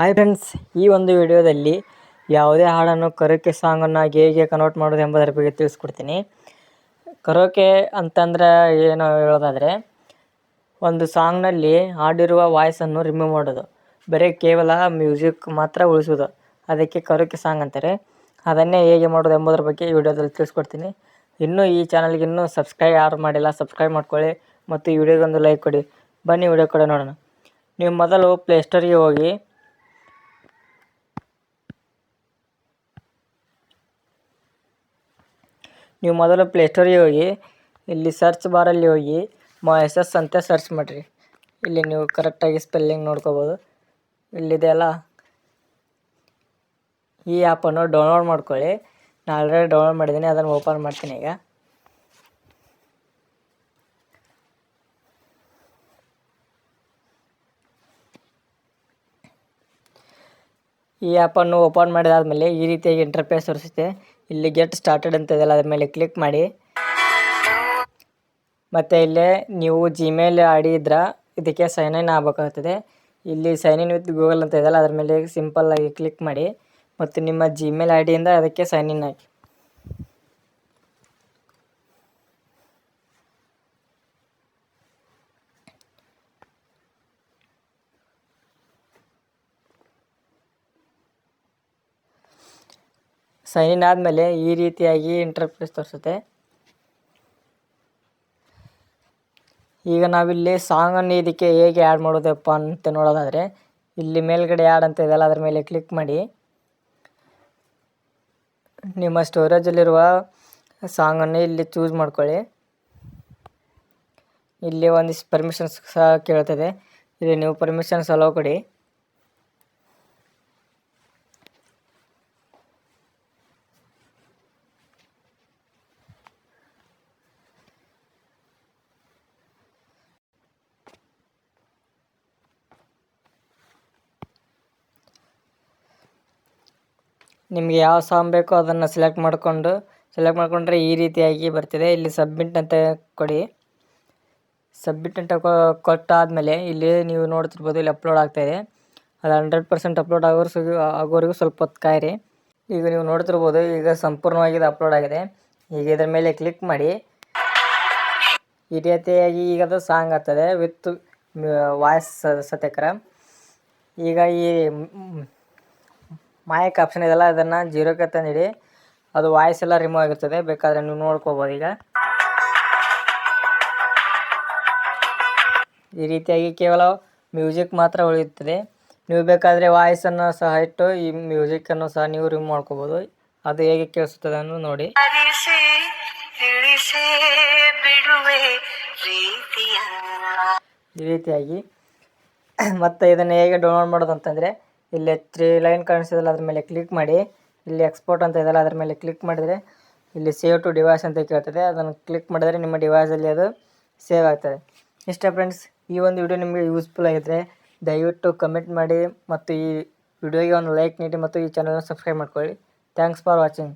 Hi friends ಈ ಒಂದು ವಿಡಿಯೋದಲ್ಲಿ ಯಾವುದೇ ಹಾಡನ್ನು ಕರೋಕೆ ಸಾಂಗನ್ನು ಹೇಗೆ ಕನ್ವರ್ಟ್ ಮಾಡೋದು ಎಂಬುದರ ಬಗ್ಗೆ ತಿಳಿಸ್ಕೊಡ್ತೀನಿ. ಕರೋಕೆ ಅಂತಂದ್ರೆ ಏನು ಹೇಳೋದಾದರೆ, ಒಂದು ಸಾಂಗ್ನಲ್ಲಿ ಹಾಡಿರುವ ವಾಯ್ಸನ್ನು ರಿಮೂವ್ ಮಾಡೋದು. ಬರೀ ಕೇವಲ ಮ್ಯೂಸಿಕ್ ಮಾತ್ರ ಉಳಿಸೋದು. ಅದಕ್ಕೆ ಕರೋಕೆ ಸಾಂಗ್ ಅಂತಾರೆ. ಅದನ್ನೇ ಹೇಗೆ ಮಾಡೋದು ಎಂಬುದರ ಬಗ್ಗೆ ಈ ವಿಡಿಯೋದಲ್ಲಿ ತಿಳಿಸ್ಕೊಡ್ತೀನಿ. ಇನ್ನೂ ಈ ಚಾನಲ್ಗೆ ಇನ್ನೂ ಸಬ್ಸ್ಕ್ರೈಬ್ ಯಾರು ಮಾಡಿಲ್ಲ ಸಬ್ಸ್ಕ್ರೈಬ್ ಮಾಡ್ಕೊಳ್ಳಿ ಮತ್ತು ಈ ವಿಡಿಯೋಗೊಂದು ಲೈಕ್ ಕೊಡಿ. ಬನ್ನಿ ವಿಡಿಯೋ ಕೂಡ ನೋಡೋಣ. ನೀವು ಮೊದಲು ಪ್ಲೇಸ್ಟೋರಿಗೆ ಹೋಗಿ ನೀವು ಮೊದಲು ಪ್ಲೇಸ್ಟೋರಿಗೆ ಹೋಗಿ, ಇಲ್ಲಿ ಸರ್ಚ್ ಬಾರಲ್ಲಿ ಹೋಗಿ, ಮ ಎಸ್ ಎಸ್ ಅಂತ ಸರ್ಚ್ ಮಾಡಿರಿ. ಇಲ್ಲಿ ನೀವು ಕರೆಕ್ಟಾಗಿ ಸ್ಪೆಲ್ಲಿಂಗ್ ನೋಡ್ಕೋಬೋದು. ಇಲ್ಲಿದೆ ಅಲ್ಲ? ಈ ಆ್ಯಪನ್ನು ಡೌನ್ಲೋಡ್ ಮಾಡ್ಕೊಳ್ಳಿ. ನಾನು ಆಲ್ರೆಡಿ ಡೌನ್ಲೋಡ್ ಮಾಡಿದ್ದೀನಿ ಅದನ್ನು ಓಪನ್ ಮಾಡ್ತೀನಿ ಈಗ. ಈ ಆ್ಯಪನ್ನು ಓಪನ್ ಮಾಡಿದಾದಮೇಲೆ ಈ ರೀತಿಯಾಗಿ ಇಂಟರ್ಫೇಸ್ ತೋರಿಸುತ್ತೆ. ಇಲ್ಲಿ ಗೆಟ್ ಸ್ಟಾರ್ಟೆಡ್ ಅಂತ ಇದೆಯಲ್ಲ, ಅದ್ರ ಮೇಲೆ ಕ್ಲಿಕ್ ಮಾಡಿ. ಮತ್ತು ಇಲ್ಲೇ ನೀವು ಜಿಮೇಲ್ ಐಡಿ ಇದ್ರೆ ಇದಕ್ಕೆ ಸೈನ್ ಇನ್ ಆಗಬೇಕಾಗ್ತದೆ. ಇಲ್ಲಿ ಸೈನ್ ಇನ್ ವಿತ್ ಗೂಗಲ್ ಅಂತ ಇದೆಯಲ್ಲ, ಅದ್ರ ಮೇಲೆ ಸಿಂಪಲ್ಲಾಗಿ ಕ್ಲಿಕ್ ಮಾಡಿ. ಮತ್ತು ನಿಮ್ಮ ಜಿಮೇಲ್ ಐ ಡಿಯಿಂದ ಅದಕ್ಕೆ sign in hockey. Sign in ಆದಮೇಲೆ ಈ ರೀತಿಯಾಗಿ ಇಂಟರ್ಫೇಸ್ ತೋರಿಸುತ್ತೆ. ಈಗ ನಾವಿಲ್ಲಿ ಸಾಂಗನ್ನು ಇದಕ್ಕೆ ಹೇಗೆ ಆ್ಯಡ್ ಮಾಡೋದಪ್ಪ ಅಂತ ನೋಡೋದಾದರೆ, ಇಲ್ಲಿ ಮೇಲ್ಗಡೆ ಆ್ಯಡ್ ಅಂತ ಇದೆಯಲ್ಲ, ಅದ್ರ ಮೇಲೆ ಕ್ಲಿಕ್ ಮಾಡಿ. ನಿಮ್ಮ ಸ್ಟೋರೇಜಲ್ಲಿರುವ ಸಾಂಗನ್ನು ಇಲ್ಲಿ ಚೂಸ್ ಮಾಡ್ಕೊಳ್ಳಿ. ಇಲ್ಲಿ ಒಂದಿಷ್ಟು ಪರ್ಮಿಷನ್ಸ್ ಸಹ ಕೇಳ್ತದೆ. ಇಲ್ಲಿ ನೀವು ಪರ್ಮಿಷನ್ಸ್ ಅಲೋ ಕೊಡಿ. ನಿಮಗೆ ಯಾವ ಸಾಂಗ್ ಬೇಕೋ ಅದನ್ನು ಸೆಲೆಕ್ಟ್ ಮಾಡಿಕೊಂಡು ಸೆಲೆಕ್ಟ್ ಮಾಡಿಕೊಂಡ್ರೆ ಈ ರೀತಿಯಾಗಿ ಬರ್ತಿದೆ. ಇಲ್ಲಿ ಸಬ್ಮಿಟ್ ಅಂತ ಕೊಡಿ. ಸಬ್ಮಿಟ್ ಅಂತ ಕೊಟ್ಟಾದಮೇಲೆ ಇಲ್ಲಿ ನೀವು ನೋಡ್ತಿರ್ಬೋದು ಇಲ್ಲಿ ಅಪ್ಲೋಡ್ ಆಗ್ತಾಯಿದೆ ಅದು ಹಂಡ್ರೆಡ್ ಪರ್ಸೆಂಟ್ ಅಪ್ಲೋಡ್ ಆಗೋರು ಆಗೋವರೆಗೂ ಸ್ವಲ್ಪ ಹೊತ್ತು ಕಾಯಿರಿ. ಈಗ ನೀವು ನೋಡ್ತಿರ್ಬೋದು, ಈಗ ಸಂಪೂರ್ಣವಾಗಿ ಅಪ್ಲೋಡ್ ಆಗಿದೆ. ಈಗ ಇದರ ಮೇಲೆ ಕ್ಲಿಕ್ ಮಾಡಿ. ಈ ರೀತಿಯಾಗಿ ಈಗ ಅದು ಸಾಂಗ್ ಆಗ್ತದೆ ವಿತ್ ವಾಯ್ಸ್ ಸತ್ಯಕರ ಈಗ ಈ ಮಾಯಕ್ ಆಪ್ಷನ್ ಇದೆಲ್ಲ ಅದನ್ನು ಜೀರೋಕ್ಕೆ ತಂದಿಡಿ. ಅದು ವಾಯ್ಸ್ ಎಲ್ಲ ರಿಮೂವ್ ಆಗಿರ್ತದೆ. ಬೇಕಾದರೆ ನೀವು ನೋಡ್ಕೋಬೋದು ಈಗ. ಈ ರೀತಿಯಾಗಿ ಕೇವಲ ಮ್ಯೂಸಿಕ್ ಮಾತ್ರ ಉಳಿಯುತ್ತದೆ. ನೀವು ಬೇಕಾದರೆ ವಾಯ್ಸನ್ನು ಸಹ ಇಟ್ಟು ಈ ಮ್ಯೂಸಿಕ್ಕನ್ನು ಸಹ ನೀವು ರಿಮೂವ್ ಮಾಡ್ಕೋಬೋದು. ಅದು ಹೇಗೆ ಕೇಳಿಸುತ್ತದೆ ಅನ್ನೋದು ನೋಡಿ. ಈ ರೀತಿಯಾಗಿ ಮತ್ತು ಇದನ್ನು ಹೇಗೆ ಡೌನ್ಲೋಡ್ ಮಾಡೋದು ಅಂತಂದರೆ ಇಲ್ಲಿ ತ್ರೀ ಲೈನ್ ಕಾಣಿಸಿದಲ್ಲ ಅದ್ರ ಮೇಲೆ ಕ್ಲಿಕ್ ಮಾಡಿ. ಇಲ್ಲಿ ಎಕ್ಸ್ಪೋರ್ಟ್ ಅಂತ ಇದೆಯಲ್ಲ, ಅದ್ರ ಮೇಲೆ ಕ್ಲಿಕ್ ಮಾಡಿದರೆ ಇಲ್ಲಿ ಸೇವ್ ಟು ಡಿವೈಸ್ ಅಂತ ಕೇಳ್ತದೆ. ಅದನ್ನು ಕ್ಲಿಕ್ ಮಾಡಿದರೆ ನಿಮ್ಮ ಡಿವೈಸಲ್ಲಿ ಅದು ಸೇವ್ ಆಗ್ತದೆ. ಇಷ್ಟೇ ಫ್ರೆಂಡ್ಸ್ ಈ ಒಂದು ವಿಡಿಯೋ ನಿಮಗೆ ಯೂಸ್ಫುಲ್ ಆಗಿದ್ದರೆ ದಯವಿಟ್ಟು ಕಮೆಂಟ್ ಮಾಡಿ ಮತ್ತು ಈ ವಿಡಿಯೋಗೆ ಒಂದು ಲೈಕ್ ನೀಡಿ ಮತ್ತು ಈ ಚಾನಲನ್ನು ಸಬ್ಸ್ಕ್ರೈಬ್ ಮಾಡ್ಕೊಳ್ಳಿ. Thanks for watching